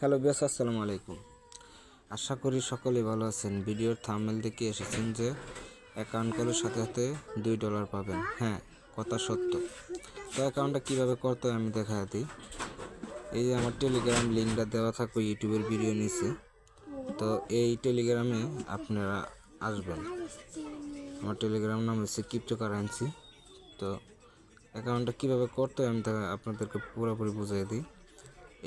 Hello বিয়াস আসসালামু আলাইকুম। আশা করি সকলেই ভালো আছেন। ভিডিওর থামেল দেখে এসেছেন যে অ্যাকাউন্ট করার সাথে সাথে দুই ডলার পাবেন। হ্যাঁ কথা সত্য। তো অ্যাকাউন্টটা কীভাবে করতে হয় আমি দেখা দিই। এই যে আমার টেলিগ্রাম লিঙ্কটা দেওয়া থাকবে ইউটিউবের ভিডিও নিচে। তো এই টেলিগ্রামে আপনারা আসবেন। আমার টেলিগ্রাম নাম হচ্ছে ক্রিপ্টো কারেন্সি তো অ্যাকাউন্টটা কীভাবে করতে হয় আমি আপনাদেরকে পুরোপুরি বুঝিয়ে দিই।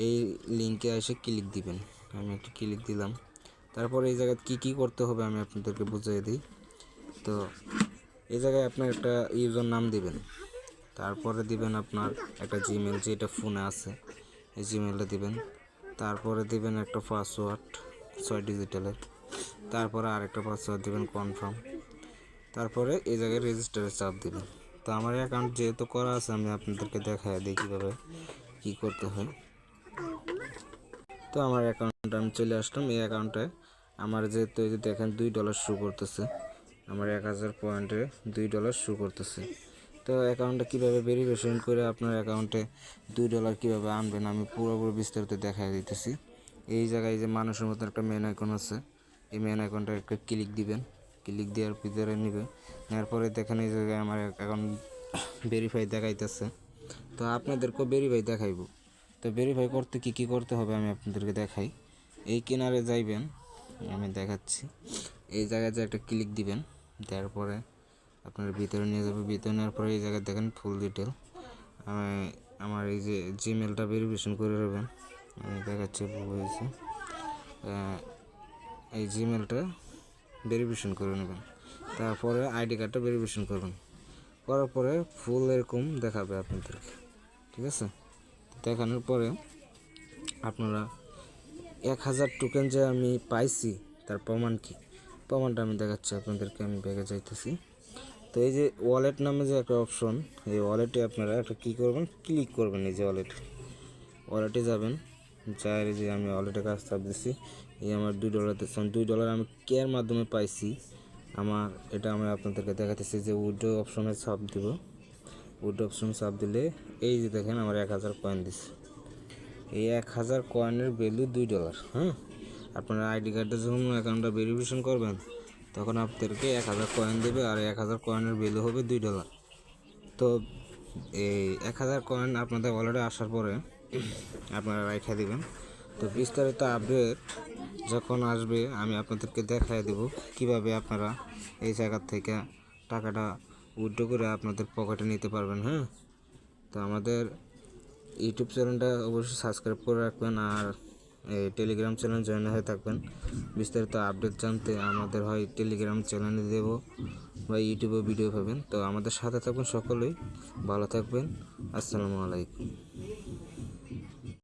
এই লিঙ্কে এসে ক্লিক দিবেন। আমি একটু ক্লিক দিলাম। তারপরে এই জায়গায় কী কী করতে হবে আমি আপনাদেরকে বুঝিয়ে দিই। তো এই জায়গায় আপনার একটা ইউজার নাম দিবেন। তারপরে দিবেন আপনার একটা জিমেল যেটা ফোনে আছে, এই জিমেলটা দিবেন। তারপরে দিবেন একটা পাসওয়ার্ড ছয় ডিজিটালের তারপরে আরেকটা পাসওয়ার্ড দিবেন কনফার্ম তারপরে এই জায়গায় রেজিস্টারে চাপ দিবেন। তো আমার অ্যাকাউন্ট যেহেতু করা আছে, আমি আপনাদেরকে দেখাই দিই কীভাবে কী করতে হয়। তো আমার অ্যাকাউন্টে আমি চলে আসলাম। এই অ্যাকাউন্টে আমার যেহেতু এই যে দেখেন দুই ডলার শু করতেছে। আমার এক হাজার পয়েন্টে দুই ডলার শু করতেছে। তো অ্যাকাউন্টটা কীভাবে ভেরিফিকেশন করে আপনার অ্যাকাউন্টে দুই ডলার কীভাবে আনবেন আমি পুরোপুরি বিস্তারিত দেখাই দিতেছি। এই জায়গায় যে মানুষের মতো একটা মেন আইকন আছে, এই মেন আইকনটা একটা ক্লিক দিবেন। ক্লিক দেওয়ার ভিতরে নেবে নেওয়ার পরে দেখেন এই জায়গায় আমার অ্যাকাউন্ট ভেরিফাই দেখাইতেছে। তো আপনাদেরকেও ভেরিফাই দেখাইবো। তো ভেরিফাই করতে কি কি করতে হবে আমি আপনাদেরকে দেখাই। এই কিনারে যাইবেন, আমি দেখাচ্ছি। এই জায়গায় যে একটা ক্লিক দিবেন, দেওয়ার পরে আপনার ভিতরে নিয়ে যাবে। ভিতরে নেওয়ার পরে এই জায়গায় দেখেন ফুল ডিটেল আমি আমার এই যে জিমেলটা ভেরিফিকেশন করে নেবেন আমি দেখাচ্ছি হয়েছে। এই জিমেলটা ভেরিফিকেশন করে নেবেন। তারপরে আইডি কার্ডটা ভেরিফিকেশন করবেন। করার পরে ফুল এরকম দেখাবে আপনাদেরকে। ঠিক আছে? দেখানোর পরে আপনারা এক হাজার টোকেন যে আমি পাইছি, তার প্রমাণ কি? প্রমাণটা আমি দেখাচ্ছি, আপনাদেরকে আমি ব্যাগে যাইতেছি। তো এই যে ওয়ালেট নামে যে একটা অপশন এই ওয়ালেটে আপনারা একটা কী করবেন? ক্লিক করবেন এই যে ওয়ালেট ওয়ালেটে যাবেন যার যে আমি ওয়ালেটে কাজ চাপ দিচ্ছি এই আমার দুই ডলার দিচ্ছেন দুই ডলার আমি কেয়ার মাধ্যমে পাইছি। আমার, এটা আমি আপনাদেরকে দেখাতেছি যে উইডো অপশনে চাপ দিব। উইডো অপশন চাপ দিলে এই যে দেখেন আমার এক হাজার কয়েন দিচ্ছে এই এক হাজার কয়েনের ভ্যালু দুই ডলার হ্যাঁ? আপনার আইডি কার্ডে যখন অ্যাকাউন্টটা ভেরিফিকেশন করবেন, তখন আপনাদেরকে এক হাজার কয়েন দেবে আর এক হাজার কয়েনের ভ্যালু হবে দুই ডলার তো এই এক হাজার কয়েন আপনাদের ওয়ালেটে আসার পরে আপনারা রেখে দিবেন। তো বিস্তারিত আপডেট যখন আসবে, আমি আপনাদেরকে দেখাই দেব কীভাবে আপনারা এই জায়গা থেকে টাকাটা উইথড্র করে আপনাদের পকেটে নিতে পারবেন হ্যাঁ? তো আমাদের ইউটিউব চ্যানেলটা অবশ্যই সাবস্ক্রাইব করে রাখবেন আর টেলিগ্রাম চ্যানেল জয়েন হয়ে থাকবেন। বিস্তারিত আপডেট জানতে আমাদের হয় টেলিগ্রাম চ্যানেলে দেব বা ইউটিউবে ভিডিও পাবেন। তো আমাদের সাথে থাকবেন সকলেই। ভালো থাকবেন। আসসালামু আলাইকুম।